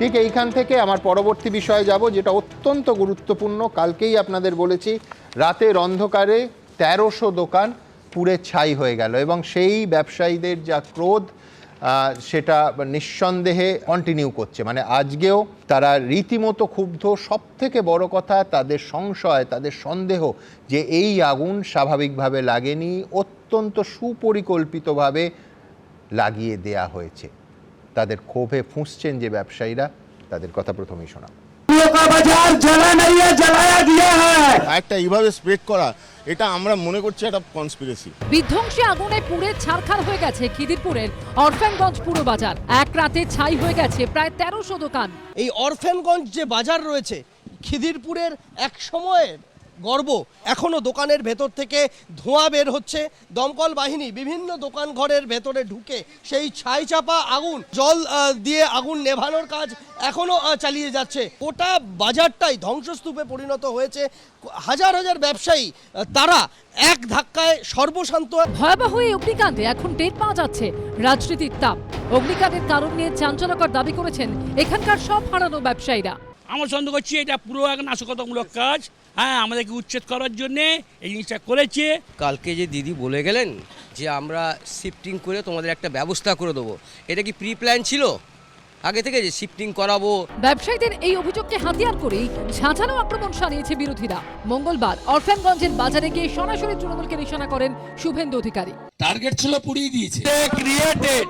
ঠিক এইখান থেকে আমার পরবর্তী বিষয়ে যাব, যেটা অত্যন্ত গুরুত্বপূর্ণ। কালকেই আপনাদের বলেছি, রাতের অন্ধকারে তেরোশো দোকান পুড়ে ছাই হয়ে গেল এবং সেই ব্যবসায়ীদের যা ক্রোধ সেটা নিঃসন্দেহে কন্টিনিউ করছে। মানে আজকেও তারা রীতিমতো ক্ষুব্ধ। সব থেকে বড় কথা, তাদের সংশয়, তাদের সন্দেহ যে এই আগুন স্বাভাবিকভাবে লাগেনি, অত্যন্ত সুপরিকল্পিতভাবে লাগিয়ে দেয়া হয়েছে। তাদের ক্ষোভে ফুঁসছেন যে ব্যবসায়ীরা তাদের কথা প্রথমেই শোনা একটা এইভাবে স্প্রেড করা এটা আমরা মনে করছি একটা কনস্পিরেসি বিধ্বংসী আগুনে পুড়ে ছারখার হয়ে গেছে খিদিরপুরের অরফানগঞ্জ পুরো বাজার। এক রাতে ছাই হয়ে গেছে প্রায় তেরোশো দোকান। এই অরফানগঞ্জ যে বাজার রয়েছে খিদিরপুরের এক সময়ের গর্ব। এখনও দোকানের ভেতর থেকে ধোঁয়া বের হচ্ছে। দমকল বাহিনী বিভিন্ন দোকান ঘরের ভেতরে ঢুকে সেই ছাই চাপা আগুন জল দিয়ে আগুন নেভানোর কাজ এখনও চালিয়ে যাচ্ছে। গোটা বাজারটাই ধ্বংসস্তূপে পরিণত হয়েছে। হাজার হাজার ব্যবসায়ী তারা এক ধাক্কায় সর্বশান্ত। ভয়াবহ এই অগ্নিকাণ্ডে এখন টের পাওয়া যাচ্ছে রাজনীতির তাপ। অগ্নিকাণ্ডের কারণ নিয়ে চাঞ্চল্যকর দাবি করেছেন এখানকার সব হারানো ব্যবসায়ীরা। আমার সন্দেহ করছি এটা পুরো এক নাশকতামূলক কাজ। হ্যাঁ আমাদেরকে উচ্ছেদ করার জন্যে এই জিনিসটা করেছে। কালকে যে দিদি বলে গেলেন যে আমরা শিফটিং করে তোমাদের একটা ব্যবস্থা করে দেবো এটা কি প্রি প্ল্যান ছিল? আগে থেকে যে শিফটিং করাবো। ব্যবসায়ীদের এই অভিযোগকে হাতিয়ার করেই ঝাঁঝালো আক্রমণ সানিয়েছে বিরোধীরা। মঙ্গলবার অরফ্যানগঞ্জের বাজারে গিয়ে সরাসরি তৃণমূলকে নিশানা করেন শুভেন্দু অধিকারী। টার্গেট ছিল পুড়িয়ে দিয়েছে। ক্রিয়েটেড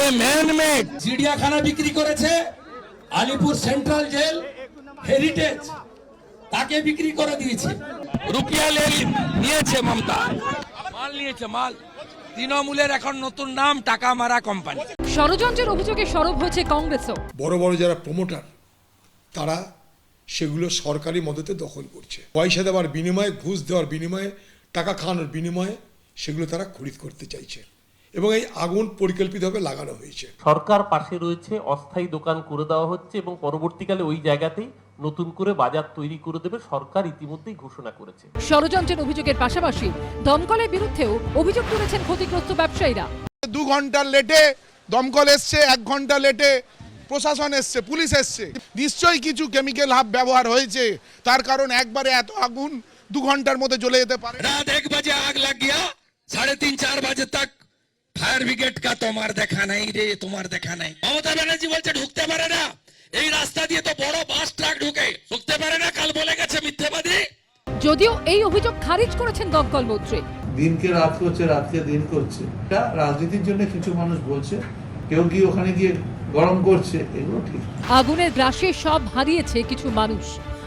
এ ম্যান মেড চিড়িয়াখানা বিক্রি করেছে। আলিপুর সেন্ট্রাল জেল হেরিটেজ তাকে বিক্রি করে দিয়েছে। রুপিয়া নিয়েছে মমতা। মাল নিয়েছে মাল। তৃণমূলের এখন নতুন নাম টাকা মারা কোম্পানি। ষড়যন্ত্রের অভিযোগে সরব হয়েছে কংগ্রেসও। বড় বড় যারা প্রমোটার তারা সেগুলো সরকারি মদতে দখল করছে। পয়সা দেওয়ার বিনিময়ে ঘুষ দেওয়ার বিনিময়ে টাকা খাওয়ানোর বিনিময়ে সেগুলো তারা খরিদ করতে চাইছে। এবং এই আগুন পরিকল্পিতভাবে লাগানো হয়েছে। সরকার পাশে রয়েছে অস্থায়ী দোকান করে দেওয়া হচ্ছে এবং পরবর্তীকালে ওই জায়গাতেই নতুন করে বাজার তৈরি করে দেবে সরকার ইতিমধ্যেই ঘোষণা করেছে। ষড়যন্ত্রের অভিযোগের পাশাপাশি দমকলের বিরুদ্ধেও অভিযোগ তুলেছেন ক্ষতিগ্রস্ত ব্যবসায়ীরা। দু ঘণ্টা লেটে দমকল এসছে এক ঘণ্টা লেটে প্রশাসন এসছে পুলিশ এসছে। নিশ্চয়ই কিছু কেমিক্যাল হাব ব্যবহার হয়েছে তার কারণ একবারে এত আগুন দু ঘণ্টার মধ্যে জ্বলে যেতে পারে। রাত এক বাজে আগ লাগ গিয়া সাড়ে তিন চার বাজে তাক ফায়ার ব্রিগেড কা তোমার দেখা নাই রে তোমার দেখা নাই। মমতা ব্যানার্জি বলছে ঢুকতে পারে না। এই রাস্তা দিয়ে তো বড় বাস ট্রাক ঢুকে। ঢুকতে পারে না? কাল বলে গেছে মিথ্যেবাদী। যদিও এই অভিযোগ খারিজ করেছেন দমকল মন্ত্রী। দিনকে রাত করছে রাতকে দিন করছে। এটা রাজনীতির জন্য কিছু মানুষ বলছে কেউ কি ওখানে গিয়ে গরম করছে এগুলো ঠিক। আগুনের গ্রাসে সব হারিয়েছে কিছু মানুষ।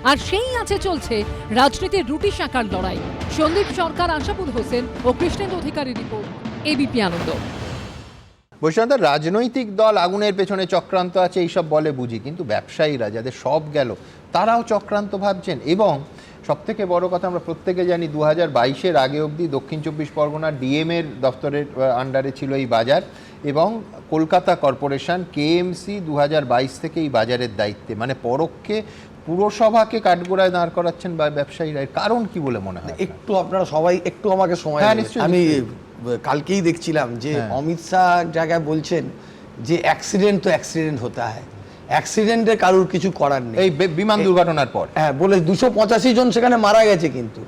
আর সেই আছে চলছে রাজনীতির রুটি শাখার লড়াই। সন্দীপ সরকার আশাপুর হোসেন ও কৃষ্ণেন্দু অধিকারী রিপোর্ট এবিপি আনন্দ। বৈষ্ণব রাজনৈতিক দল আগুনের পেছনে চক্রান্ত আছে এইসব বলে বুঝি কিন্তু ব্যবসায়ীরা যাদের সব গেল তারাও চক্রান্ত ভাবছেন। এবং সব থেকে বড় কথা আমরা প্রত্যেকে জানি দু হাজার বাইশের আগে অবধি দক্ষিণ চব্বিশ পরগনার ডিএমের দপ্তরের আন্ডারে ছিল এই বাজার এবং কলকাতা কর্পোরেশন কেএমসি দু হাজার বাইশ থেকে এই বাজারের দায়িত্বে। মানে পরোক্ষে পুরসভাকে কাঠগোড়ায় দাঁড় করাচ্ছেন বা ব্যবসায়ীরা কারণ কি বলে মনে হয় একটু আপনারা সবাই একটু আমাকে সময় হ্যাঁ, আমি। কালকেই দেখছিলাম যে হ্যাঁ। অমিত শাহ জায়গায় বলছেন যে অ্যাক্সিডেন্ট তো অ্যাক্সিডেন্ট হতে হয়। অ্যাক্সিডেন্টে কারুর কিছু করার নেই। এই বিমান দুর্ঘটনার পর। হ্যাঁ বলে দুশো পঁচাশি জন সেখানে মারা গেছে কিন্তু।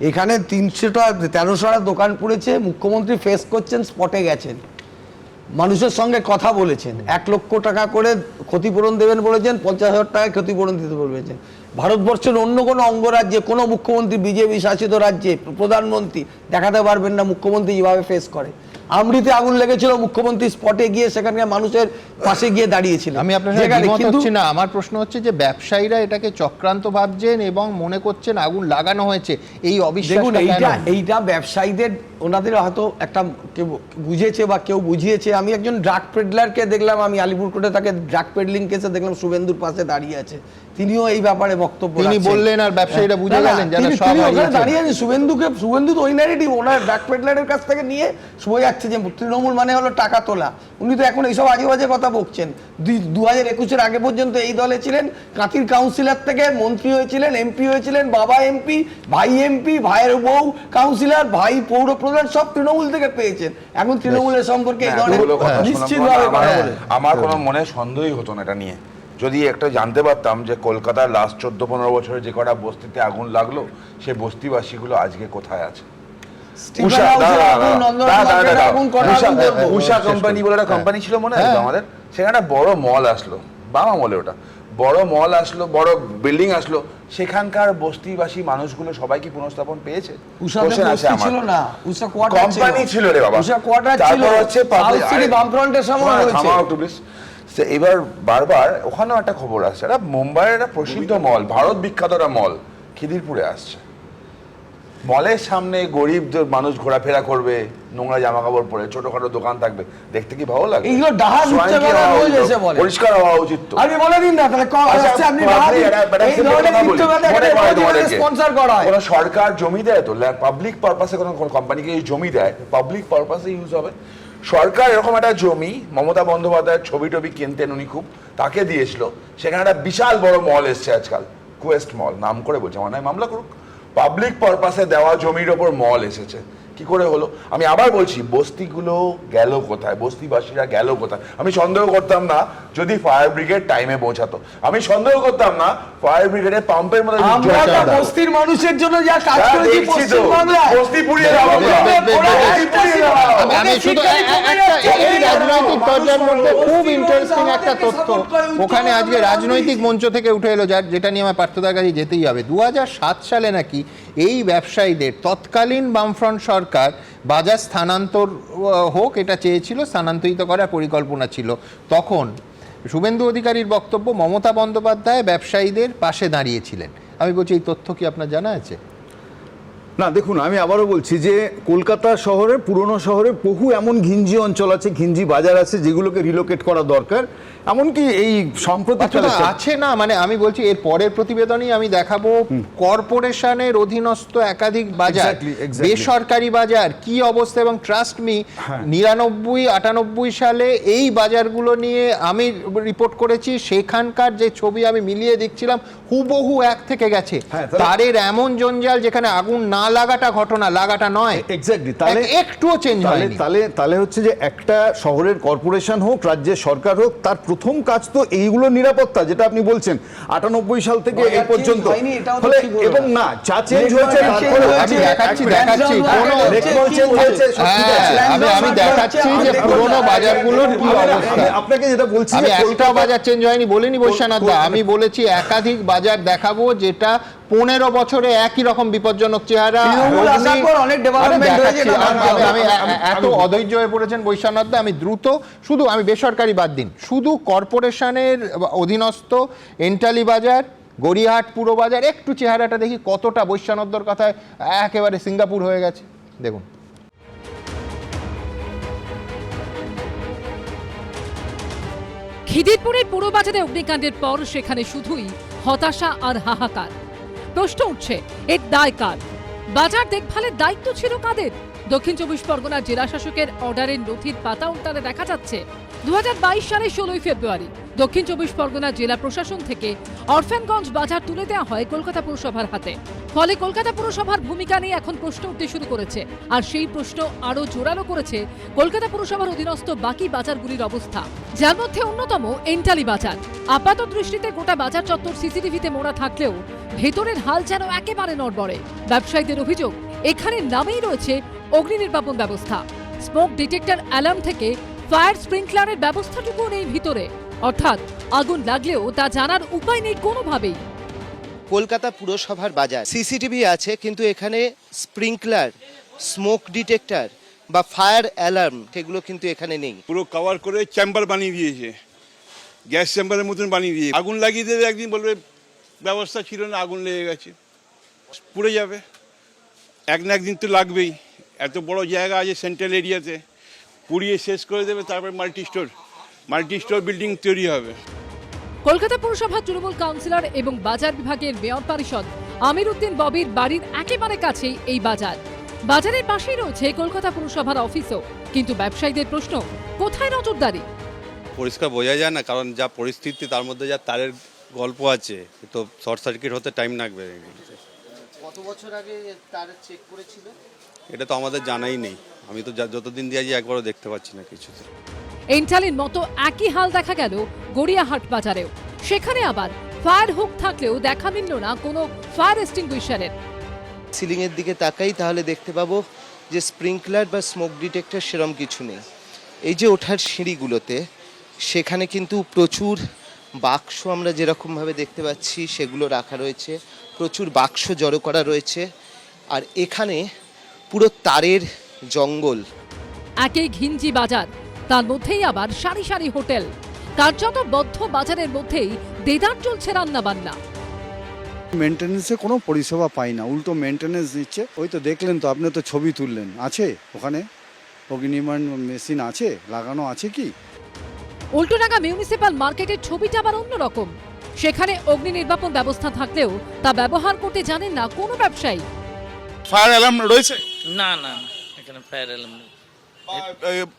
এখানে তিনশোটা তেরোশোটা দোকান পড়েছে মুখ্যমন্ত্রী ফেস করছেন স্পটে গেছেন। মানুষের সঙ্গে কথা বলেছেন। এক লক্ষ টাকা করে ক্ষতিপূরণ দেবেন বলেছেন পঞ্চাশ হাজার টাকা ক্ষতিপূরণ দিতে বলেছেন। ভারতবর্ষের অন্য কোনো অঙ্গরাজ্যে, কোনো মুখ্যমন্ত্রী, বিজেপি শাসিত রাজ্যে প্রধানমন্ত্রী দেখাতে পারবেন না, মুখ্যমন্ত্রী যেভাবে ফেস করে। আমৃতে আগুন লেগেছিল মুখ্যমন্ত্রী স্পটে গিয়ে সেখানকার মানুষের পাশে গিয়ে দাঁড়িয়েছিলেন। আমি আপনার দ্বিমত না। আমার প্রশ্ন হচ্ছে যে ব্যবসায়ীরা এটাকে চক্রান্ত ভাবছেন এবং মনে করছেন আগুন লাগানো হয়েছে। এই অবিশ্বাস এইটা এইটা ব্যবসায়ীদের ওনাদের হয়তো একটা কেউ বুঝেছে বা কেউ বুঝিয়েছে। আমি একজন ড্রাগ পেডলারকে দেখলাম আমি আলিপুর কোর্টে তাকে ড্রাগ পেডলিং কেসে দেখলাম শুভেন্দুর পাশে দাঁড়িয়ে আছে। তিনিও এই ব্যাপারে বক্তব্য তিনি বললেন আর ব্যবসায়ীরা বুঝে না, না, গেলেন যারা সব। দাঁড়িয়ে আছেন। শুভেন্দুকে শুভেন্দু তো ওই ন্যারেটিভ ওনার ড্রাগ পেডলারের কাছ থেকে নিয়ে সোজা যাচ্ছে যে তৃণমূল মানে হলো টাকা তোলা। উনি তো এখন এইসব আজে বাজে কথা বকছেন। দু হাজার একুশের আগে পর্যন্ত এই দলে ছিলেন কাঁথির কাউন্সিলর থেকে মন্ত্রী হয়েছিলেন এমপি হয়েছিলেন বাবা এমপি ভাই এমপি ভাইয়ের বউ কাউন্সিলর ভাই পৌর প্রধান সব তৃণমূল থেকে পেয়েছেন। এখন তৃণমূলের সম্পর্কে এই ধরনের নিশ্চিতভাবে আমার- কোনো মনে সন্দেহই হতো না এটা নিয়ে। যদি একটা জানতে পারতাম যে কলকাতার লাস্ট চোদ্দ পনেরো বছরে যে কটা বস্তিতে আগুন লাগল সেই বস্তিবাসীগুলো আজকে কোথায় আছে? উষা কোম্পানি বলে একটা কোম্পানি ছিল মনে আছে হ্যাঁ। আমাদের সেখানে একটা বড় মল আসলো বাবা মলে ওটা। বড় মল আসলো বড় বিল্ডিং আসলো সেখানকার বস্তিবাসী মানুষগুলো সবাই কি পুনঃস্থাপন পেয়েছে। উষাতে Question আছে বস্তি আমার। ছিল না উষা কোয়ার্টার কোম্পানি ছিল। রে বাবা। উষা কোয়ার্টার ছিল। তারপর হচ্ছে public- সিটি বামফ্রন্টের সময় হয়েছে। একটু please। এবার বারবার ওখানেও একটা খবর আসছে। এটা মুম্বাইয়ের একটা প্রসিদ্ধ মল ভারত বিখ্যাত একটা মল খিদিরপুরে আসছে। মলের সামনে গরিব মানুষ ঘোরাফেরা করবে নোংরা জামা কাপড় পরে ছোটখাটো দোকান থাকবে দেখতে কি ভালো লাগে? এইগুলো ডাহা দিচ্ছে বলে। পরিষ্কার হওয়া উচিত তো। আপনি বলে দিন না তাহলে আচ্ছা, আপনি ডাহা এই ধরনের sponsor করা হয়। কোনো সরকার জমি দেয় তো? পাবলিক পারপাসে কোনো কোম্পানিকে জমি দেয়? পাবলিক পারপাসে ইউজ হবে। সরকার এরকম একটা জমি মমতা বন্দ্যোপাধ্যায়ের ছবি টবি কিনতেন উনি খুব তাকে দিয়েছিল। সেখানে একটা বিশাল বড় মল এসছে আজকাল কুয়েস্ট মল নাম করে বলছে আমার মামলা করুক। পাবলিক পারপাসে দেওয়া জমির ওপর মল এসেছে। কি করে হলো? আমি আবার বলছি বস্তিগুলো গেল কোথায়? বস্তিবাসীরা গেল কোথায়? আমি সন্দেহ করতাম না যদি ফায়ার ব্রিগেড টাইমে পৌঁছাতো। আমি সন্দেহ করতাম না ফায়ার ব্রিগেডের পাম্পের মধ্যে আমরা। বস্তির মানুষের জন্য যা কাজ হ্যাঁ, করেছি দেখছি তো। বস্তি পুড়িয়ে দাও। আমি শুধু রাজনৈতিক পর্যায়ের মধ্যে খুব ইন্টারেস্টিং একটা তথ্য ওখানে আজকে রাজনৈতিক মঞ্চ থেকে উঠে এলো যার যেটা নিয়ে আমার পার্থদার কাছে যেতেই হবে। দু হাজার সাত সালে নাকি এই ব্যবসায়ীদের তৎকালীন বামফ্রন্ট সরকার বাজার স্থানান্তর হোক, এটা চেয়েছিল, স্থানান্তরিত করার পরিকল্পনা ছিল। তখন শুভেন্দু অধিকারীর বক্তব্য মমতা বন্দ্যোপাধ্যায় ব্যবসায়ীদের পাশে দাঁড়িয়েছিলেন। আমি বলছি, এই তথ্য কি আপনার জানা আছে? না দেখুন আমি আবারও বলছি যে কলকাতা শহরে পুরনো শহরে বহু এমন ঘিঞ্জি অঞ্চল আছে ঘিঞ্জি বাজার আছে যেগুলোকে রিলোকেট করা দরকার। এমনকি এই সম্প্রতি আছে না মানে আমি বলছি এর পরের প্রতিবেদনই আমি দেখাবো কর্পোরেশনের অধীনস্থ একাধিক বাজার. বেসরকারি বাজার কি অবস্থা? এবং ট্রাস্ট মি হ্যাঁ। নিরানব্বই আটানব্বই সালে এই বাজারগুলো নিয়ে আমি রিপোর্ট করেছি সেখানকার যে ছবি আমি মিলিয়ে দেখছিলাম হুবহু এক থেকে গেছে। হ্যাঁ, তারের এমন জঞ্জাল যেখানে আগুন না লাগাটা ঘটনা লাগাটা নয় এক্স্যাক্টলি তাহলে একটুও চেঞ্জ তাহলে হয়নি তাহলে তাহলে হচ্ছে যে একটা শহরের কর্পোরেশন হোক রাজ্যের সরকার হোক তার প্রথম কাজ তো এইগুলো নিরাপত্তা যেটা আপনি বলছেন আটানব্বই সাল থেকে এই পর্যন্ত ফলে এবং না। যা চেঞ্জ হয়েছে আমি দেখাচ্ছি দেখাচ্ছি চেঞ্জ হয়েছে? হ্যাঁ, আছে। আমি আমি দেখাচ্ছি যে পুরোনো বাজারগুলোর কি অবস্থা আপনাকে যেটা বলছি একটা বাজার চেঞ্জ হয়নি বলিনি দা কল- আমি বলেছি একাধিক বাজার দেখাবো যেটা পনেরো বছরে একই রকম বিপজ্জনক চেহারা। আমি এত অধৈর্য হয়ে পড়েছেন বৈশ্বনাথ আমি দ্রুত শুধু আমি বেসরকারি বাদ দিন। শুধু কর্পোরেশনের অধীনস্থ এন্টালি বাজার গড়িয়াহাট পুরো বাজার একটু চেহারাটা দেখি কতটা বৈশ্বনাথর কথায় একেবারে সিঙ্গাপুর হয়ে গেছে। দেখুন। খিদিরপুরের পুরো বাজারে অগ্নিকাণ্ডের পর সেখানে শুধুই হতাশা আর হাহাকার। প্রশ্ন উঠছে, এর দায় কার? বাজার দেখভালের দায়িত্ব ছিল কাদের? দক্ষিণ চব্বিশ পরগনার জেলা শাসকের অর্ডারের নথির পাতা উল্টালে দেখা যাচ্ছে দু সালের ষোলোই ফেব্রুয়ারি, দক্ষিণ চব্বিশ পরগনা জেলা প্রশাসন থেকে অরফ্যানগঞ্জ বাজার তুলে দেওয়া হয় কলকাতা পুরসভার হাতে। ফলে কলকাতা পুরসভার ভূমিকা নিয়ে এখন প্রশ্ন উঠতে শুরু করেছে। আর সেই প্রশ্ন আরও জোরালো করেছে কলকাতা পুরসভার অধীনস্থ বাকি বাজারগুলির অবস্থা। যার মধ্যে অন্যতম এন্টালি বাজার। আপাত দৃষ্টিতে গোটা বাজার চত্বর সিসিটিভিতে মোড়া থাকলেও ভেতরের হাল যেন একেবারে নড়বড়ে। ব্যবসায়ীদের অভিযোগ, এখানে নামেই রয়েছে অগ্নি নির্বাপন ব্যবস্থা। স্মোক ডিটেক্টর অ্যালার্ম থেকে ফায়ার স্প্রিংকলারের ব্যবস্থাটুকু নেই ভিতরে। অর্থাৎ আগুন লাগলেও তা জানার উপায় নেই কোনোভাবেই। কলকাতা পুরসভার বাজার। সিসিটিভি আছে, কিন্তু এখানে স্প্রিংকলার, স্মোক ডিটেক্টর বা ফায়ার অ্যালার্ম সেগুলো কিন্তু এখানে নেই। পুরো কভার করে চেম্বার বানিয়ে দিয়েছে। গ্যাস চেম্বারের মতন বানিয়ে দিয়ে আগুন লাগিয়ে দেবে একদিন বলবে, ব্যবস্থা ছিল না, আগুন লেগে গেছে। পুড়ে যাবে। এক না একদিন তো লাগবেই। এত বড় জায়গা আছে সেন্ট্রাল এরিয়াতে পুড়িয়ে শেষ করে দেবে, তারপরে multi store multi store building তৈরি হবে। কলকাতা পুরসভার তৃণমূল কাউন্সিলর এবং বাজার বিভাগের মেয়র পরিষদ আমির উদ্দিন ববির বাড়ির একেবারে কাছেই এই বাজার। বাজারের পাশেই রয়েছে কলকাতা পুরসভার অফিসও। কিন্তু ব্যবসায়ীদের প্রশ্ন কোথায় নজরদারি? পরিষ্কার বোঝা যায় না কারণ যা পরিস্থিতি তার মধ্যে যা তারের গল্প আছে তো শর্ট সার্কিট হতে টাইম লাগবে। কত বছর আগে তার চেক করেছিল? এটা তো আমাদের জানাই নেই। আমি তো যা- যতদিন দিয়ে আছি একবারও দেখতে পাচ্ছি না কিছুতে। এন্টালির মতো একই হাল দেখা গেল গড়িয়াহাট বাজারেও। সেখানে আবার ফায়ার হুক থাকলেও দেখা মিলল না কোনো ফায়ার এক্সটিংগুইশারের। সিলিংয়ের দিকে তাকাই তাহলে দেখতে পাবো যে স্প্রিংকলার বা স্মোক ডিটেক্টর সেরম কিছু নেই। এই যে ওঠার সিঁড়িগুলোতে সেখানে কিন্তু প্রচুর বাক্স আমরা যেরকমভাবে দেখতে পাচ্ছি সেগুলো রাখা রয়েছে প্রচুর বাক্স জড়ো করা রয়েছে আর এখানে পুরো তারের জঙ্গল। একই ঘিঞ্জি বাজার তার মধ্যেই আবার সারি সারি হোটেল। কার্যত বদ্ধ বাজারের মধ্যেই দেদার চলছে রান্না বান্না মেনটেন্যান্সে কোনো পরিষেবা পাই না উল্টো মেনটেন্যান্স দিচ্ছে ওই তো দেখলেন তো আপনি তো ছবি তুললেন। আছে ওখানে? অগ্নিমান মেশিন আছে? লাগানো আছে কি? উল্টোডাঙ্গা মিউনিসিপাল মার্কেটের ছবিটা আবার অন্যরকম। সেখানে অগ্নি নির্বাপন ব্যবস্থা থাকলেও তা ব্যবহার করতে জানেন না কোনো ব্যবসায়ী। ফায়ার অ্যালার্ম রয়েছে? না না এখানে ফায়ার অ্যালার্ম নেই।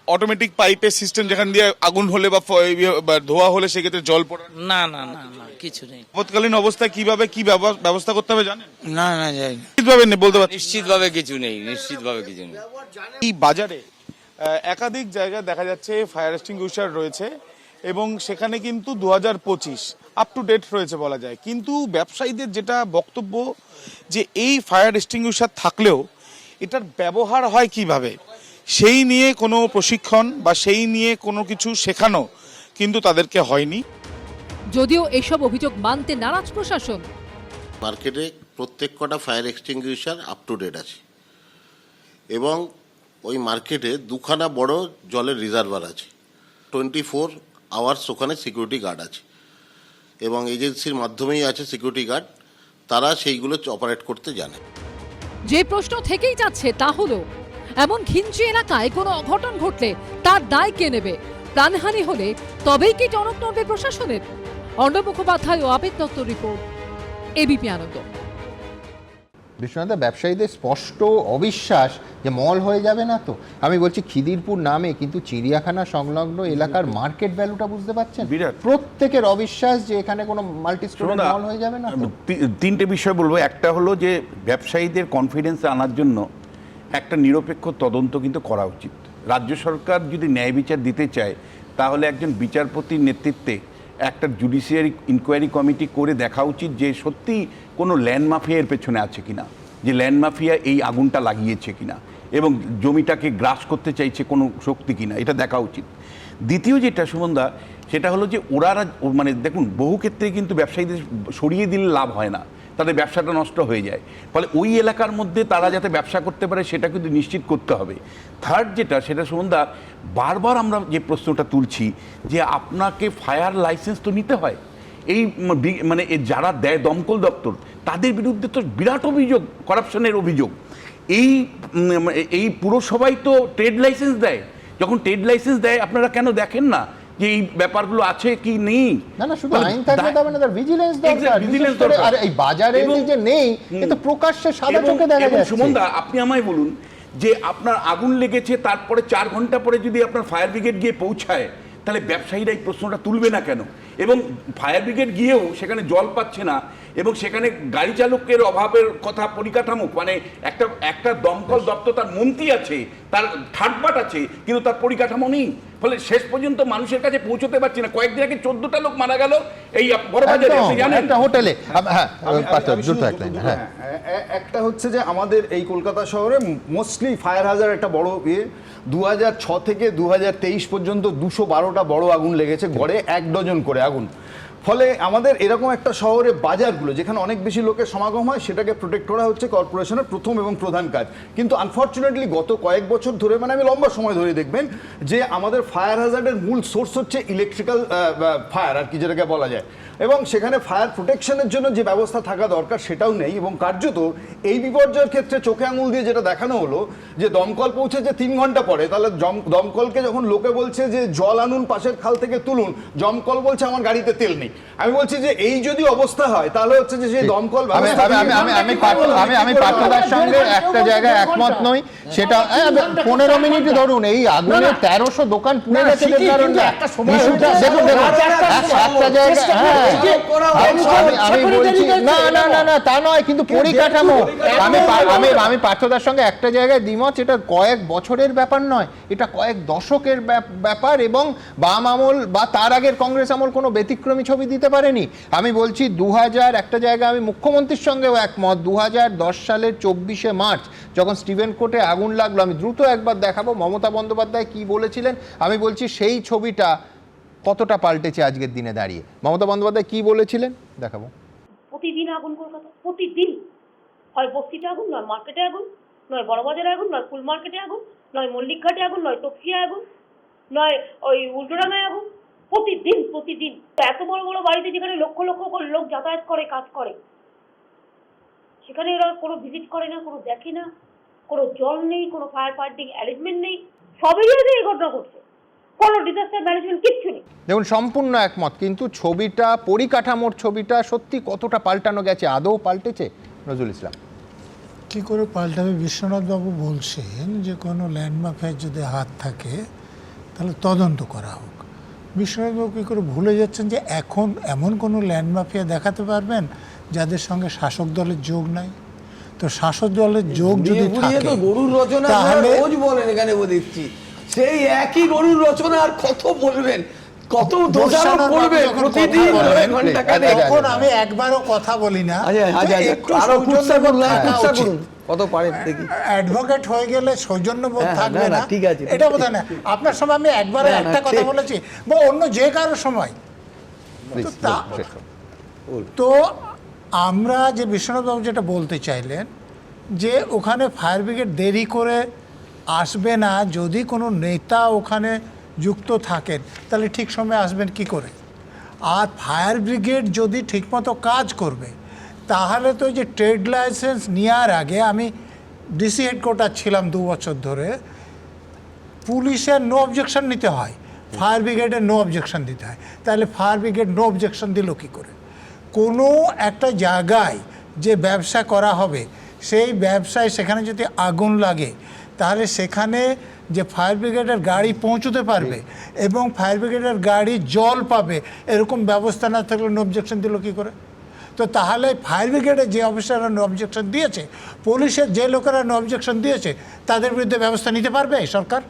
অটোমেটিক পাইপের সিস্টেম যেখান দিয়ে আগুন হলে বা ইয়ে বা ধোয়া হলে সেক্ষেত্রে জল পড়া না? না না না কিছু নেই। আপতকালীন অবস্থায় কীভাবে কি ব্যব- ব্যবস্থা করতে হবে জানেন? না না যাই নিশ্চিতভাবে নে- বলতে পারছি নিশ্চিতভাবে কিছু নেই নিশ্চিতভাবে কিছু নেই। এই বাজারে একাধিক জায়গায় দেখা যাচ্ছে ফায়ার এক্সটিংগুইশার রয়েছে এবং সেখানে কিন্তু দু হাজার পঁচিশ আপ টু ডেট রয়েছে বলা যায়। কিন্তু ব্যবসায়ীদের যেটা বক্তব্য যে এই ফায়ার এক্সটিংগুইশার থাকলেও এটার ব্যবহার হয় কীভাবে? সেই নিয়ে কোনো প্রশিক্ষণ বা সেই নিয়ে কোনো কিছু শেখানো কিন্তু তাদেরকে হয়নি। যদিও এসব অভিযোগ মানতে নারাজ প্রশাসন। মার্কেটে প্রত্যেক কটা fire extinguisher up to date আছে। এবং ওই মার্কেটে দুখানা বড় জলের রিজার্ভার আছে। টোয়েন্টি ফোর আওয়ার্স ওখানে সিকিউরিটি গার্ড আছে। এবং এজেন্সির মাধ্যমেই আছে সিকিউরিটি গার্ড তারা সেইগুলো অপারেট করতে জানে। যে প্রশ্ন থেকেই যাচ্ছে তা হলো এমন ঘিঞ্চি এলাকায় কোনো অঘটন ঘটলে তার দায় কে নেবে? প্রাণহানি হলে তবেই কি টনক নড়বে প্রশাসনের? অর্ণব মুখোপাধ্যায় ও আবেদ দত্ত রিপোর্ট এবিপি আনন্দ। বিশ্বনাথ ব্যবসায়ীদের স্পষ্ট অবিশ্বাস যে মল হয়ে যাবে না তো? আমি বলছি খিদিরপুর নামে কিন্তু চিড়িয়াখানা সংলগ্ন এলাকার মার্কেট ভ্যালুটা বুঝতে পারছেন? বিরাট। প্রত্যেকের অবিশ্বাস যে এখানে কোনো মাল্টি মল হয়ে যাবে না তিনটে বিষয় বলব। একটা হলো যে ব্যবসায়ীদের কনফিডেন্স আনার জন্য একটা নিরপেক্ষ তদন্ত কিন্তু করা উচিত। রাজ্য সরকার যদি ন্যায় বিচার দিতে চায়, তাহলে একজন বিচারপতির নেতৃত্বে একটা জুডিশিয়ারি ইনকোয়ারি কমিটি করে দেখা উচিত যে সত্যি কোনো ল্যান্ড মাফিয়া এর পেছনে আছে কিনা, যে ল্যান্ড মাফিয়া এই আগুনটা লাগিয়েছে কিনা এবং জমিটাকে গ্রাস করতে চাইছে কোনো শক্তি কিনা, এটা দেখা উচিত। দ্বিতীয় যেটা সুমনদা, সেটা হলো যে ওরা মানে দেখুন, বহু ক্ষেত্রে কিন্তু ব্যবসায়ীদের সরিয়ে দিলে লাভ হয় না। তাদের ব্যবসাটা নষ্ট হয়ে যায়। ফলে ওই এলাকার মধ্যে তারা যাতে ব্যবসা করতে পারে, সেটা কিন্তু নিশ্চিত করতে হবে। থার্ড যেটা, সেটা সুমনদা বারবার আমরা যে প্রশ্নটা তুলছি যে আপনাকে ফায়ার লাইসেন্স তো নিতে হয়। এই মানে যারা দেয় দমকল দপ্তর, তাদের বিরুদ্ধে তো বিরাট অভিযোগ করাপশনের অভিযোগ। এই এই পুরসভাই তো ট্রেড লাইসেন্স দেয়। যখন ট্রেড লাইসেন্স দেয়, আপনারা কেন দেখেন না? যে এই ব্যাপারগুলো আছে কি নেই? না না শুধু আইন থাকলে তবে না তার ভিজিলেন্স দরকার। আর এই বাজারে যে নেই প্রকাশ্যে সাদা চোখে দেখা যাচ্ছে। সুমনদা আপনি আমায় বলুন যে আপনার আগুন লেগেছে তারপরে চার ঘণ্টা পরে যদি আপনার ফায়ার ব্রিগেড গিয়ে পৌঁছায় তাহলে ব্যবসায়ীরা এই প্রশ্নটা তুলবে না কেন? এবং ফায়ার ব্রিগেড গিয়েও সেখানে জল পাচ্ছে না এবং সেখানে গাড়ি চালকের অভাবের কথা পরিকাঠামো মানে একটা একটা দমকল দপ্তর তার মন্ত্রী আছে তার থার্ডপাট আছে কিন্তু তার পরিকাঠামো নেই। ফলে শেষ পর্যন্ত মানুষের কাছে পৌঁছতে পারছি না। কয়েকদিন আগে চোদ্দটা লোক মারা গেল এই জানেন? একটা হোটেলে। হ্যাঁ হ্যাঁ। একটা হচ্ছে যে আমাদের এই কলকাতা শহরে মোস্টলি ফায়ার হাজার একটা বড় ইয়ে। দু ছ থেকে দু হাজার তেইশ পর্যন্ত দুশো বারোটা বড় আগুন লেগেছে গড়ে এক ডজন করে আগুন। ফলে আমাদের এরকম একটা শহরে বাজারগুলো, যেখানে অনেক বেশি লোকের সমাগম হয়, সেটাকে প্রোটেক্ট করা হচ্ছে কর্পোরেশনের প্রথম এবং প্রধান কাজ। কিন্তু আনফর্চুনেটলি গত কয়েক বছর ধরে মানে আমি লম্বা সময় ধরে দেখবেন, যে আমাদের ফায়ার হাজার্ডের মূল সোর্স হচ্ছে ইলেকট্রিক্যাল ফায়ার আর কি যেটাকে বলা যায়। এবং সেখানে ফায়ার প্রোটেকশনের জন্য যে ব্যবস্থা থাকা দরকার সেটাও নেই এবং কার্যত এই বিপর্যয়ের ক্ষেত্রে চোখে আঙুল দিয়ে যেটা দেখানো হলো যে দমকল পৌঁছেছে তিন ঘণ্টা পরে তাহলে দমকলকে যখন লোকে বলছে যে জল আনুন পাশের খাল থেকে তুলুন দমকল বলছে আমার গাড়িতে তেল নেই। আমি বলছি যে এই যদি অবস্থা হয় তাহলে হচ্ছে যে সেই দমকল আমি আমি আমি আমি আমি পার্থ- আমি আমি পার্থদার সঙ্গে একটা জায়গায় একমত নই। সেটা পনেরো মিনিট ধরুন এই আগুনে তেরোশো দোকান পুড়ে গেছে দেখুন দেখুন। একটা জায়গায় হ্যাঁ। আমি আমি- আমি বলছি না না না না তা নয় কিন্তু পরিকাঠামো আমি আমি আমি পার্থদার সঙ্গে একটা জায়গায় দ্বিমত এটা কয়েক বছরের ব্যাপার নয় এটা কয়েক দশকের ব্যাপ- ব্যাপার এবং বাম আমল বা তার আগের কংগ্রেস আমল কোনো ব্যতিক্রমী ছবি দিতে পারেনি। আমি বলছি দু হাজার একটা জায়গায় আমি মুখ্যমন্ত্রীর সঙ্গেও একমত। দু হাজার দশ সালের চব্বিশে মার্চ যখন স্টিভেন কোর্টে আগুন লাগল আমি দ্রুত একবার দেখাবো মমতা বন্দ্যোপাধ্যায় কি বলেছিলেন। আমি বলছি সেই ছবিটা কতটা পাল্টেছে আজকের দিনে দাঁড়িয়ে? মমতা বন্দ্যোপাধ্যায় কি বলেছিলেন? দেখাবো। প্রতিদিন আগুন কলকাতা প্রতিদিন। হয় বস্তিতে আগুন, নয় মার্কেটে আগুন, নয় বড়বাজারে আগুন, নয় ফুল মার্কেটে আগুন, নয় মল্লিকঘাটে আগুন, নয় তপসিয়া আগুন, নয় ওই উল্টোডাঙায় আগুন। প্রতিদিন প্রতিদিন। এত বড় বড় বাড়িতে যেখানে লক্ষ লক্ষ করে লোক যাতায়াত করে, কাজ করে, সেখানে এরা কোনো ভিজিট করে না, কোনো দেখে না, কোনো জল নেই, কোনো ফায়ার ফাইটিং অ্যারেঞ্জমেন্ট নেই। সবই এই ঘটনা ঘটছে। কোনো ডিজাস্টার ম্যানেজমেন্ট কিচ্ছু নেই। দেখুন সম্পূর্ণ একমত কিন্তু ছবিটা পরিকাঠামোর ছবিটা সত্যি কতটা পাল্টানো গেছে আদৌ পাল্টেছে? নজরুল ইসলাম। কি করে পাল্টাবে? বিশ্বনাথবাবু বলছেন যে কোনো ল্যান্ডমার্কের যদি হাত থাকে তাহলে তদন্ত করা হোক। বিশ্বনাথবাবু কী করে ভুলে যাচ্ছেন যে এখন এমন কোনো ল্যান্ড মাফিয়া দেখাতে পারবেন যাদের সঙ্গে শাসক দলের যোগ নাই? তো শাসক দলের যোগ যদি থাকে গরুর রচনা তাহলে রোজ বলেন এখানে দেখছি সেই একই গরুর রচনা আর কত বলবেন? কত দোষারোপ করবে প্রতিদিন ঘণ্টা। তখন আমি একবারও কথা বলি না আরও কুৎসা করুন কুৎসা করুন। কত পারেন দেখি। অ্যাডভোকেট হয়ে গেলে সৌজন্যবোধ হ্যাঁ, থাকবে না, ঠিক আছে, এটা বোধ না। আপনার সময় আমি একবারে একটা কথা বলেছি। বা অন্য যে কারও সময়। তো তো আমরা যে বিশ্বনাথবাবু যেটা বলতে চাইলেন যে ওখানে ফায়ার ব্রিগেড দেরি করে আসবে না যদি কোনো নেতা ওখানে যুক্ত থাকেন, তাহলে ঠিক সময়ে আসবেন কি করে? আর ফায়ার ব্রিগেড যদি ঠিকমতো কাজ করবে, তাহলে তো যে ট্রেড লাইসেন্স নেওয়ার আগে আমি ডিসি হেডকোয়ার্টার ছিলাম দু বছর ধরে, পুলিশের নো অবজেকশন নিতে হয়, ফায়ার ব্রিগেডের নো অবজেকশন দিতে হয়। তাহলে ফায়ার ব্রিগেড নো অবজেকশন দিল কী করে? কোনো একটা জায়গায় যে ব্যবসা করা হবে, সেই ব্যবসায় সেখানে যদি আগুন লাগে তাহলে সেখানে যে ফায়ার ব্রিগেডের গাড়ি পৌঁছতে পারবে এবং ফায়ার ব্রিগেডের গাড়ি জল পাবে, এরকম ব্যবস্থা না থাকলে নো অবজেকশন দিল কী করে? তো তাহলে ফায়ার ব্রিগেডের যে অফিসাররা নো অবজেকশন দিয়েছে, পুলিশের যে লোকেরা নো অবজেকশন দিয়েছে, তাদের বিরুদ্ধে ব্যবস্থা নিতে পারবে সরকার?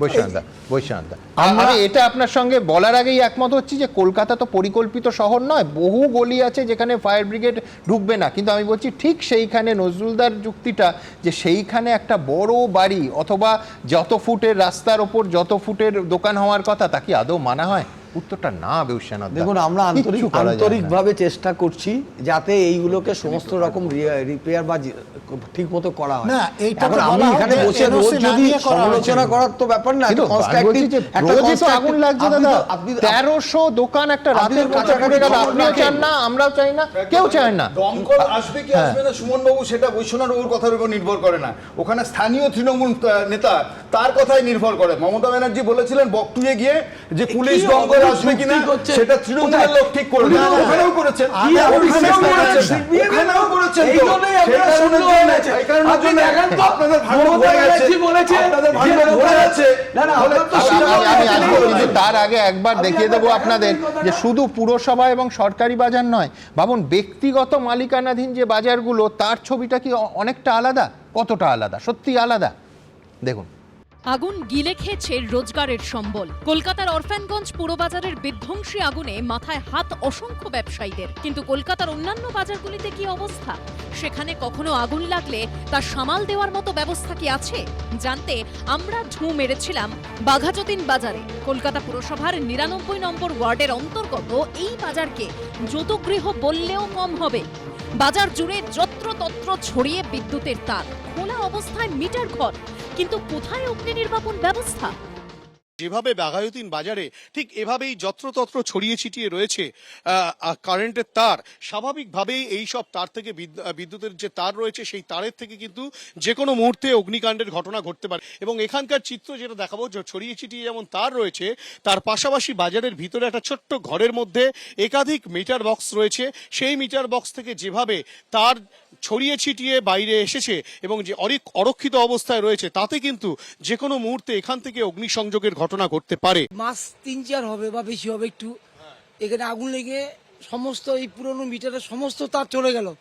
বৈশানদা বৈশানদা আমি এটা আপনার সঙ্গে বলার আগেই একমত হচ্ছি যে কলকাতা তো পরিকল্পিত শহর নয় বহু গলি আছে যেখানে ফায়ার ব্রিগেড ঢুকবে না। কিন্তু আমি বলছি ঠিক সেইখানে নজরুলদার যুক্তিটা যে সেইখানে একটা বড় বাড়ি অথবা যত ফুটের রাস্তার ওপর যত ফুটের দোকান হওয়ার কথা তা কি আদৌ মানা হয়? উত্তরটা না বেউসানদ দেখুন আমরা আন্তরিক আন্তরিকভাবে চেষ্টা করছি যাতে এইগুলোকে সমস্ত রকম রিপেয়ার বা ঠিক মতো করা হয়। না, এইটা তো আমি এখানে বসে রোজ যদি সমালোচনা করার তো ব্যাপার না তো আগুন লাগছে দাদা তো- আপনি- তেরোশো দোকান একটা রাতের কাছাকাছি আপনিও চান না আমরাও চাই না কেউ চায় না। দমকল আসবে কি হ্যাঁ। আসবে না সুমন বাবু সেটা বৈশ্বনাথ বাবুর কথার উপর নির্ভর করে না। ওখানে স্থানীয় তৃণমূল নেতা তার কথাই নির্ভর করে। মমতা ব্যানার্জি বলেছিলেন বকটুয়ে গিয়ে যে পুলিশ দমকল আসবে কিনা সেটা তৃণমূলের লোক ঠিক করবে ওখানেও করেছেন। ওখানেও অদ্ভুত করেছেন। ওখানেও করেছেন এই জন্যই সেই আপনারা কারণের শূন্য জন্য- গেছে। এই কারণের জন্য দেখেন তো, আপনাদের ভাগ্য ভরে গেছে। বলেছে আপনাদের ভাগ্য ভরে গেছে। না, না, ফলে আপনার তো আমি- শূন্য আমি- আমি আসব গেছে। কিন্তু তার আগে একবার দেখিয়ে দেবো আপনাদের যে শুধু পুরসভা এবং সরকারি বাজার নয় ভাবুন ব্যক্তিগত মালিকানাধীন যে বাজারগুলো তার ছবিটা কি অনেকটা আলাদা? কতটা আলাদা? সত্যি আলাদা? দেখুন। আগুন গিলে খেয়েছে রোজগারের সম্বল। কলকাতার অরফ্যানগঞ্জ পুরবাজারের বিধ্বংসী আগুনে মাথায় হাত অসংখ্য ব্যবসায়ীদের। কিন্তু কলকাতার অন্যান্য বাজারগুলিতে কি অবস্থা? সেখানে কখনো আগুন লাগলে তা সামাল দেওয়ার মতো ব্যবস্থা কি আছে? জানতে আমরা ঝু মেরেছিলাম বাঘাযতীন বাজারে। কলকাতা পুরসভার নিরানব্বই নম্বর ওয়ার্ডের অন্তর্গত এই বাজারকে যৌতুগৃহ বললেও কম হবে। বাজার জুড়ে যত্রতত্র ছড়িয়ে বিদ্যুতের তার। খোলা অবস্থায় মিটার ঘর। কিন্তু কোথায় অগ্নি নির্বাপন ব্যবস্থা? যেভাবে বাঘায়তীন বাজারে ঠিক এভাবেই যত্রতত্র ছড়িয়ে ছিটিয়ে রয়েছে কারেন্টের তার। স্বাভাবিকভাবেই এই সব তার থেকে বিদ- বিদ্যুতের যে তার রয়েছে, সেই তারের থেকে কিন্তু যে কোনো মুহূর্তে অগ্নিকাণ্ডের ঘটনা ঘটতে পারে। এবং এখানকার চিত্র যেটা দেখাবো ছড়িয়ে ছিটিয়ে যেমন তার রয়েছে, তার পাশাপাশি বাজারের ভিতরে একটা ছোট্ট ঘরের মধ্যে একাধিক মিটার বক্স রয়েছে। সেই মিটার বক্স থেকে যেভাবে তার ছড়িয়ে ছিটিয়ে বাইরে এসেছে এবং যে অরিক- অরক্ষিত অবস্থায় রয়েছে, তাতে কিন্তু যে কোনো মুহূর্তে এখান থেকে অগ্নিসংযোগের ঘটনা ঘটতে পারে। মাস তিন চার হবে বা বেশি হবে একটু। এখানে আগুন লেগে সমস্ত এই পুরনো মিটারের সমস্ত তার চলে গেল।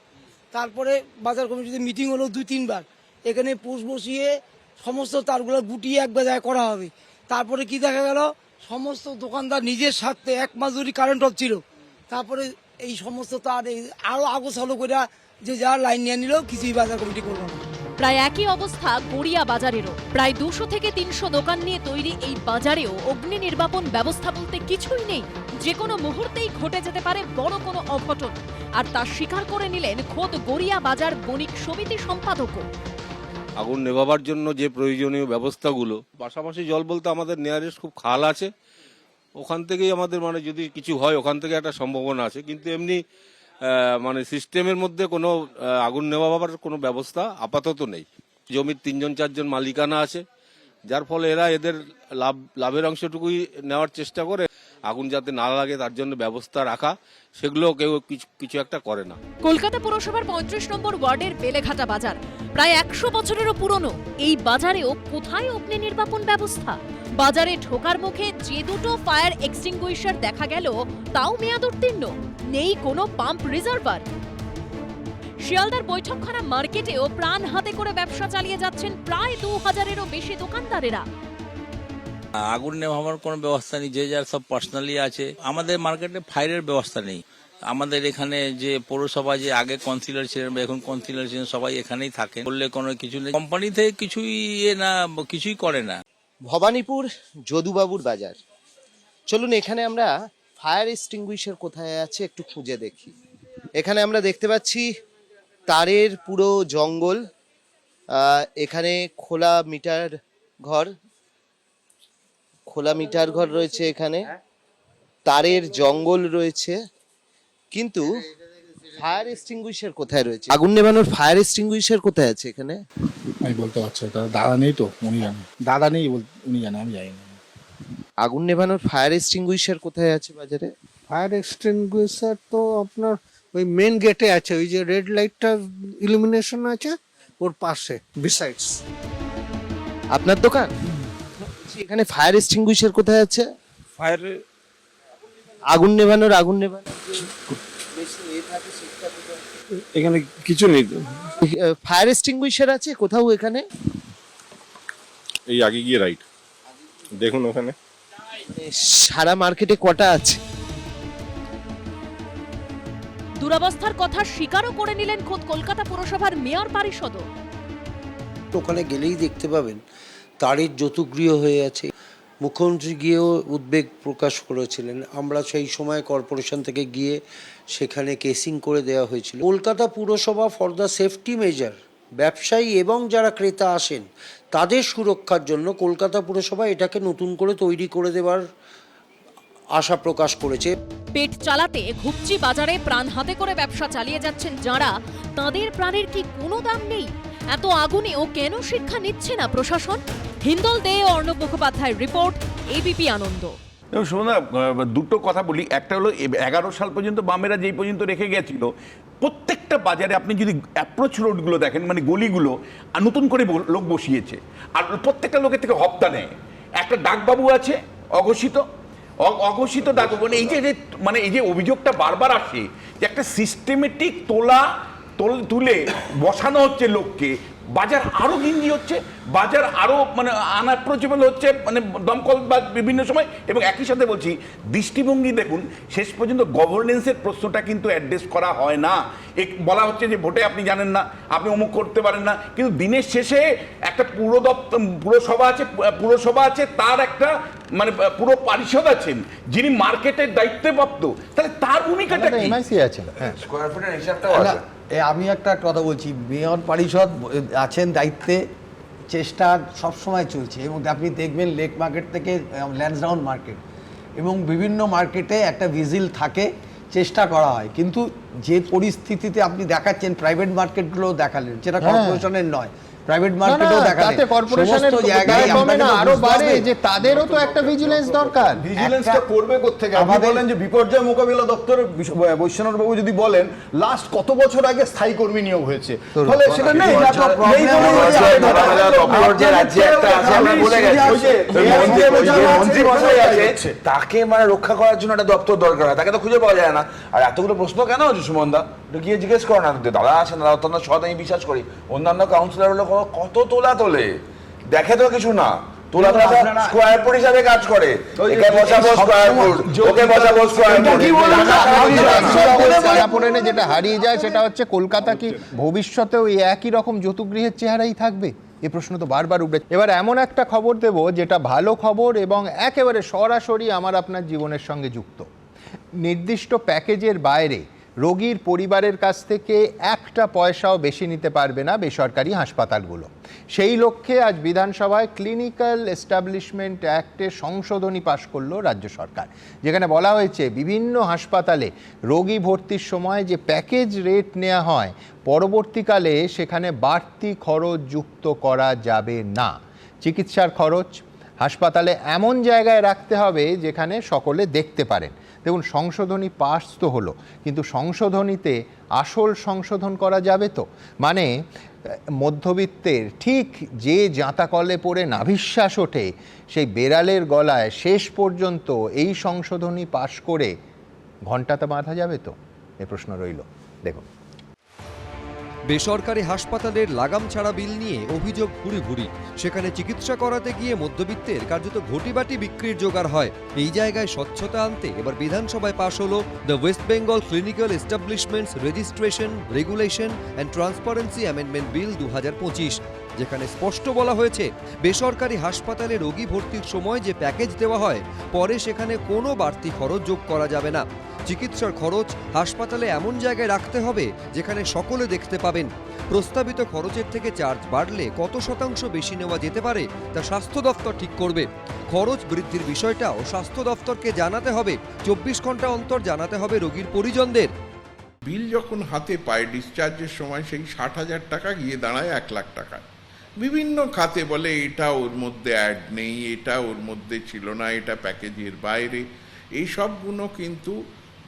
তারপরে বাজার কমিটিতে মিটিং হলো দুই, তিনবার। এখানে পোষ বসিয়ে সমস্ত তারগুলো গুটিয়ে এক বাজায় করা হবে। তারপরে কি দেখা গেল? সমস্ত দোকানদার নিজের স্বার্থে এক মাস ধরে কারেন্ট অফ ছিল। তারপরে এই সমস্ত তার এই আরও আগো সালো করে যে যা লাইন নিয়ে নিল কিছুই বাজার কমিটি করল না। প্রায় একই অবস্থা গড়িয়া বাজারেরও। প্রায় দুশো থেকে তিনশো দোকান নিয়ে তৈরি এই বাজারেও অগ্নি নির্বাপন ব্যবস্থা বলতে কিছুই নেই। যে কোনো মুহূর্তেই ঘটে যেতে পারে বড় কোনো অঘটন। আর তা স্বীকার করে নিলেন খোদ গড়িয়া বাজার বণিক সমিতি সম্পাদকও। আগুন নেভাবার জন্য যে প্রয়োজনীয় ব্যবস্থাগুলো পাশাপাশি জল বলতে আমাদের নিয়ারেস্ট খুব খাল আছে। ওখান থেকেই আমাদের মানে যদি কিছু হয় ওখান থেকে একটা সম্ভাবনা আছে। কিন্তু এমনি মানে সিস্টেমের মধ্যে কোনো আগুন নেভাবার কোনো ব্যবস্থা আপাতত নেই। জমির তিনজন, চারজন মালিকানা আছে, যার ফলে এরা এদের লাভ, লাভের অংশটুকুই নেওয়ার চেষ্টা করে। আগুন যাতে না লাগে, তার জন্য ব্যবস্থা রাখা, সেগুলো কেউ কিছু একটা করে না। কলকাতা পৌরসভার পঁয়ত্রিশ নম্বর ওয়ার্ডের বেলেঘাটা বাজার। প্রায় একশো বছরেরও পুরনো। এই বাজারেও কোথায় অগ্নি নির্বাপন ব্যবস্থা? বাজারে ঢোকার মুখে যে দুটো ফায়ার এক্সটিংগুইশার দেখা গেল, তাও মেয়াদ উত্তীর্ণ। নেই কোনো পাম্প রিজার্ভার। শিয়ালদার বৈঠকখানা মার্কেটেও প্রাণ হাতে করে ব্যবসা চালিয়ে যাচ্ছেন প্রায় দু হাজারেরও বেশি দোকানদারেরা। আগুন নেভানোর কোনো ব্যবস্থা নেই, যে যার সব পার্সোনালি আছে। আমাদের মার্কেটে ফায়ারের ব্যবস্থা নেই। আমাদের এখানে যে পৌরসভা যে আগে কনসিলার ছিলেন এখন কনসিলার ছিলেন, সবাই এখানেই থাকেন। বললে কোনো কিছু নেই। কোম্পানি থেকে কিছুই এ না, কিছুই করে না। ভবানীপুর যদুবাবুর বাজার। চলুন এখানে আমরা ফায়ার এক্সটিংগুইশার কোথায় আছে একটু খুঁজে দেখি। এখানে আমরা দেখতে পাচ্ছি তারের পুরো জঙ্গল এখানে খোলা মিটার ঘর, খোলা মিটার ঘর রয়েছে এখানে, তারের জঙ্গল রয়েছে। কিন্তু ফায়ার এক্সটিংগুইশার কোথায় রয়েছে? আগুন নেভানোর ফায়ার এক্সটিংগুইশার কোথায় আছে এখানে? আমি বলতে পারছি না, তার দাদা নেই তো উনি জানে। দাদা নেই বল- উনি জানে আমি জানি না। আগুন নেভানোর ফায়ার এক্সটিংগুইশার কোথায় আছে বাজারে? ফায়ার এক্সটিংগুইশার তো আপনার ওই মেন গেটে আছে ওই যে রেড লাইটটা ইলুমিনেশন আছে ওর পাশে বিসাইডস আপনার দোকান? বলছি, এখানে ফায়ার এক্সটিংগুইশার কোথায় আছে? ফায়ার আগুন নেভানোর আগুন এখানে কিছু নেই তো? ফায়ার এক্সটিংগুইশার আছে কোথাও এখানে? এই আগে গিয়ে রাইট দেখুন ওখানে। সারা মার্কেটে কটা আছে? দুরবস্থার কথা স্বীকারও করে নিলেন খোদ কলকাতা পুরসভার মেয়র পারিষদও। ওখানে গেলেই দেখতে পাবেন তারের যতুগৃহ হয়ে আছে। মুখ্যমন্ত্রী গিয়েও উদ্বেগ প্রকাশ করেছিলেন। আমরা সেই সময় কর্পোরেশন থেকে গিয়ে সেখানে কেসিং করে দেওয়া হয়েছিল। কলকাতা পুরসভা ফর দ্য সেফটি মেজার ব্যবসায়ী এবং যারা ক্রেতা আসেন, তাদের সুরক্ষার জন্য কলকাতা পুরসভা এটাকে নতুন করে তৈরি করে দেওয়ার আশা প্রকাশ করেছে। পেট চালাতে ঘুপচি বাজারে প্রাণ হাতে করে ব্যবসা চালিয়ে যাচ্ছেন যারা, তাদের প্রাণের কি কোনো দাম নেই? এত আগুনেও কেন শিক্ষা নিচ্ছে না প্রশাসন? হিন্দল দে অর্ণব মুখোপাধ্যায়ের রিপোর্ট এবিপি আনন্দ। সুমনা দুটো কথা বলি। একটা হলো এগারো সাল পর্যন্ত বামেরা যেই পর্যন্ত রেখে গেছিল, প্রত্যেকটা বাজারে আপনি যদি অ্যাপ্রোচ রোডগুলো দেখেন মানে গলিগুলো, আর নতুন করে লোক বসিয়েছে, আর প্রত্যেকটা লোকের থেকে হপ্তা নেয়। একটা ডাকবাবু আছে, অঘোষিত। অঘোষিত ডাকবাবু মানে এই যে মানে এই যে অভিযোগটা বারবার আসে, যে একটা সিস্টেমেটিক তোল তুলে বসানো হচ্ছে লোককে বাজার আরও গিঞ্জি হচ্ছে বাজার আরও মানে আনঅ্যাপ্রোচেবল হচ্ছে মানে দমকল বা বিভিন্ন সময় এবং একই সাথে বলছি দৃষ্টিভঙ্গি দেখুন শেষ পর্যন্ত গভর্নেন্সের প্রশ্নটা কিন্তু অ্যাড্রেস করা হয় না। এক বলা হচ্ছে যে ভোটে আপনি জানেন না আপনি অমুক করতে পারেন না কিন্তু দিনের শেষে একটা পুরো দপ্তর পুরসভা আছে পুরসভা আছে তার একটা মানে পুরো পারিষদ আছেন যিনি মার্কেটের দায়িত্বপ্রাপ্ত তাহলে তার ভূমিকাটা কি? আছে হ্যাঁ। স্কোয়ার ফুটের হিসাবটাও আছে। এ আমি একটা কথা বলছি মেয়র পরিষদ আছেন দায়িত্বে চেষ্টা সবসময় চলছে এবং আপনি দেখবেন লেক মার্কেট থেকে ল্যান্ডসডাউন মার্কেট এবং বিভিন্ন মার্কেটে একটা ভিজিল থাকে চেষ্টা করা হয় কিন্তু যে পরিস্থিতিতে আপনি দেখাচ্ছেন প্রাইভেট মার্কেটগুলো দেখালেন যেটা হ্যাঁ। কর্পোরেশনের নয় প্রাইভেট মার্কেটও দেখালেন তাতে কর্পোরেশনের জায়গায় কমে না, আরও বাড়ে যে তাদেরও তো একটা ভিজিলেন্স দরকার। ভিজিলেন্সটা করবে কোথেকে আপনি বলেন যে বিপর্যয় মোকাবিলা দপ্তর বৈশ্বনাথ বাবু যদি বলেন লাস্ট কত বছর আগে স্থায়ী কর্মী নিয়োগ হয়েছে? ফলে সেটা নেই। তাকে মানে রক্ষা করার জন্য একটা দপ্তর দরকার হয়। তাকে তো খুঁজে পাওয়া যায় না। আর এতগুলো প্রশ্ন কেন হচ্ছে সুমন দা একটু গিয়ে জিজ্ঞেস করো না দাদা আছে না দাদা অত্যন্ত সৎ আমি বিশ্বাস করি। অন্যান্য কাউন্সিলর হলো কত- তোলা তোলে। দেখে তো কিছু না। তোলা তোলা স্কোয়ার ফুট হিসাবে কাজ করে। একে বসাবো স্কোয়ার ফুট ওকে বসাবো স্কোয়ার ফুট কি বলুন না? তারাপোড়েনে যেটা হারিয়ে যায় সেটা হচ্ছে কলকাতা কি ভবিষ্যতেও এই একই রকম যৌতুগৃহের চেহারাই থাকবে? এ প্রশ্ন তো বারবার উঠবে। এবার এমন একটা খবর দেব যেটা ভালো খবর এবং একেবারে সরাসরি আমার আপনার জীবনের সঙ্গে যুক্ত। নির্দিষ্ট প্যাকেজের বাইরে রোগীর পরিবারের কাছ থেকে একটা পয়সাও বেশি নিতে পারবে না বেসরকারি হাসপাতালগুলো। সেই লক্ষ্যে আজ বিধানসভায় ক্লিনিক্যাল এস্টাবলিশমেন্ট অ্যাক্টে সংশোধনী পাশ করল রাজ্য সরকার। যেখানে বলা হয়েছে, বিভিন্ন হাসপাতালে রোগী ভর্তির সময় যে প্যাকেজ রেট নেওয়া হয়, পরবর্তীকালে সেখানে বাড়তি খরচ যুক্ত করা যাবে না। চিকিৎসার খরচ হাসপাতালে এমন জায়গায় রাখতে হবে যেখানে সকলে দেখতে পারেন। দেখুন, সংশোধনী পাস তো হলো, কিন্তু সংশোধনীতে আসল সংশোধন করা যাবে তো? মানে মধ্যবিত্তের ঠিক যে জাঁতাকলে পড়ে নাভিশ্বাস ওঠে, সেই বেড়ালের গলায় শেষ পর্যন্ত এই সংশোধনী পাশ করে ঘণ্টাতে বাঁধা যাবে তো? এ প্রশ্ন রইল। দেখুন বেসরকারি হাসপাতালের লাগাম ছাড়া বিল নিয়ে অভিযোগ ভুরি ভুরি সেখানে চিকিৎসা করাতে গিয়ে মধ্যবিত্তের কার্যত ঘটিবাটি বিক্রির জোগাড় হয়। এই জায়গায় স্বচ্ছতা আনতে এবার বিধানসভায় পাশ হল the West Bengal clinical establishments registration regulation and transparency amendment bill দু হাজার পঁচিশ। যেখানে স্পষ্ট বলা হয়েছে, বেসরকারি হাসপাতালে রোগী ভর্তির সময় যে প্যাকেজ দেওয়া হয়, পরে সেখানে কোনো বাড়তি খরচ যোগ করা যাবে না। চিকিৎসার খরচ হাসপাতালে এমন জায়গায় রাখতে হবে, যেখানে সকলে দেখতে পাবেন। প্রস্তাবিত খরচের থেকে চার্জ বাড়লে কত শতাংশ বেশি নেওয়া যেতে পারে, তা স্বাস্থ্য দফতর ঠিক করবে। খরচ বৃদ্ধির বিষয়টাও স্বাস্থ্য দফতরকে জানাতে হবে, চব্বিশ ঘণ্টা অন্তর জানাতে হবে রোগীর পরিজনদের। বিল যখন হাতে পায় ডিসচার্জের সময় সেই ষাট হাজার টাকা গিয়ে দাঁড়ায় এক লাখ টাকা বিভিন্ন খাতে বলে, এটা ওর মধ্যে অ্যাড নেই, এটা ওর মধ্যে ছিল না, এটা প্যাকেজের বাইরে। এই সবগুলো কিন্তু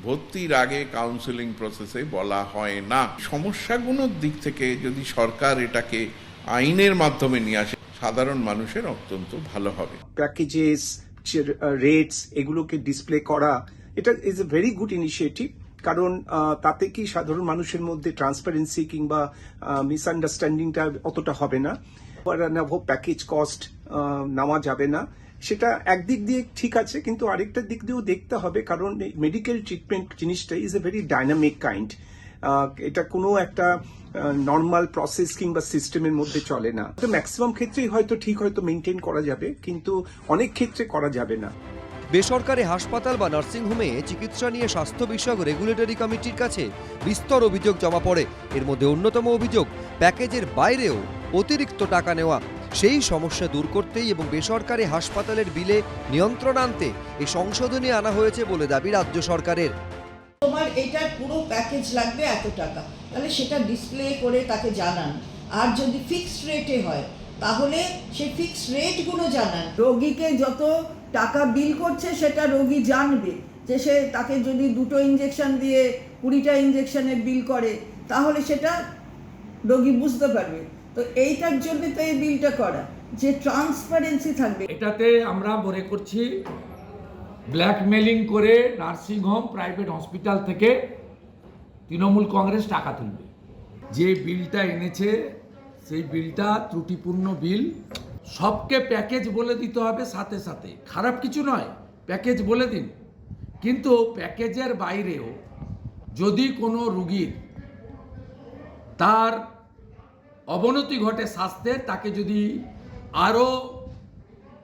ভর্তির আগে কাউন্সেলিং প্রসেসে বলা হয় না। সমস্যাগুলোর দিক থেকে যদি সরকার এটাকে আইনের মাধ্যমে নিয়ে আসে, সাধারণ মানুষের অত্যন্ত ভালো হবে। প্যাকেজেস রেটস এগুলোকে ডিসপ্লে করা, এটা is a very good initiative কারণ তাতে কি সাধারণ মানুষের মধ্যে ট্রান্সপারেন্সি কিংবা মিসআন্ডারস্ট্যান্ডিংটা অতটা হবে না। প্যাকেজ কস্ট নেওয়া যাবে না। সেটা একদিক দিয়ে ঠিক আছে, কিন্তু আরেকটা দিক দিয়েও দেখতে হবে, কারণ মেডিকেল ট্রিটমেন্ট জিনিসটা is a very dynamic kind এটা কোনো একটা নর্মাল প্রসেস কিংবা সিস্টেমের মধ্যে চলে না। তো ম্যাক্সিমাম ক্ষেত্রেই হয়তো ঠিক, হয়তো মেনটেন করা যাবে, কিন্তু অনেক ক্ষেত্রে করা যাবে না। বেসরকারি হাসপাতাল বা নার্সিংহোমে চিকিৎসা নিয়ে স্বাস্থ্য বিষয়ক রেগুলেটরি কমিটির কাছে বিস্তর অভিযোগ জমা পড়ে। এর মধ্যে অন্যতম অভিযোগ প্যাকেজের বাইরেও অতিরিক্ত টাকা নেওয়া। সেই সমস্যা দূর করতেই এবং বেসরকারি হাসপাতালের বিলে নিয়ন্ত্রণ আনতে এই সংশোধনী আনা হয়েছে বলে দাবি রাজ্য সরকারের। তোমার এটার পুরো প্যাকেজ লাগবে এত টাকা। তাহলে সেটা ডিসপ্লে করে তাকে জানান। আর যদি ফিক্সড রেটে হয় তাহলে সেই ফিক্সড রেটগুলো জানান। রোগীকে যত টাকা বিল করছে, সেটা রোগী জানবে যে সে তাকে যদি দুটো ইঞ্জেকশন দিয়ে কুড়িটা ইঞ্জেকশনের বিল করে, তাহলে সেটা রোগী বুঝতে পারবে। তো এইটার জন্য তো এই বিলটা করা। যে ট্রান্সপারেন্সি থাকবে। এটাতে আমরা মনে করছি ব্ল্যাকমেলিং করে নার্সিংহোম প্রাইভেট হসপিটাল থেকে তৃণমূল কংগ্রেস টাকা তুলবে। যে বিলটা এনেছে, সেই বিলটা ত্রুটিপূর্ণ বিল সবকে প্যাকেজ বলে দিতে হবে সাথে সাথে। খারাপ কিছু নয় প্যাকেজ বলে দিন। কিন্তু প্যাকেজের বাইরেও যদি কোনো রুগীর তার অবনতি ঘটে স্বাস্থ্যের তাকে যদি আরও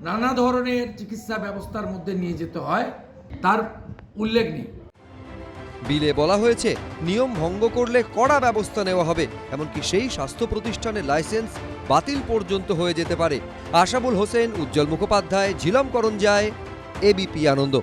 নানা ধরনের চিকিৎসা ব্যবস্থার মধ্যে নিয়ে যেতে হয়, তার উল্লেখ নেই। বিলে বলা হয়েছে, নিয়ম ভঙ্গ করলে কড়া ব্যবস্থা নেওয়া হবে, এমনকি সেই স্বাস্থ্য প্রতিষ্ঠানের লাইসেন্স বাতিল পর্যন্ত হয়ে যেতে পারে। আশাবুল হোসেন উজ্জ্বল মুখোপাধ্যায় ঝিলম করঞ্জায় এবিপি আনন্দ।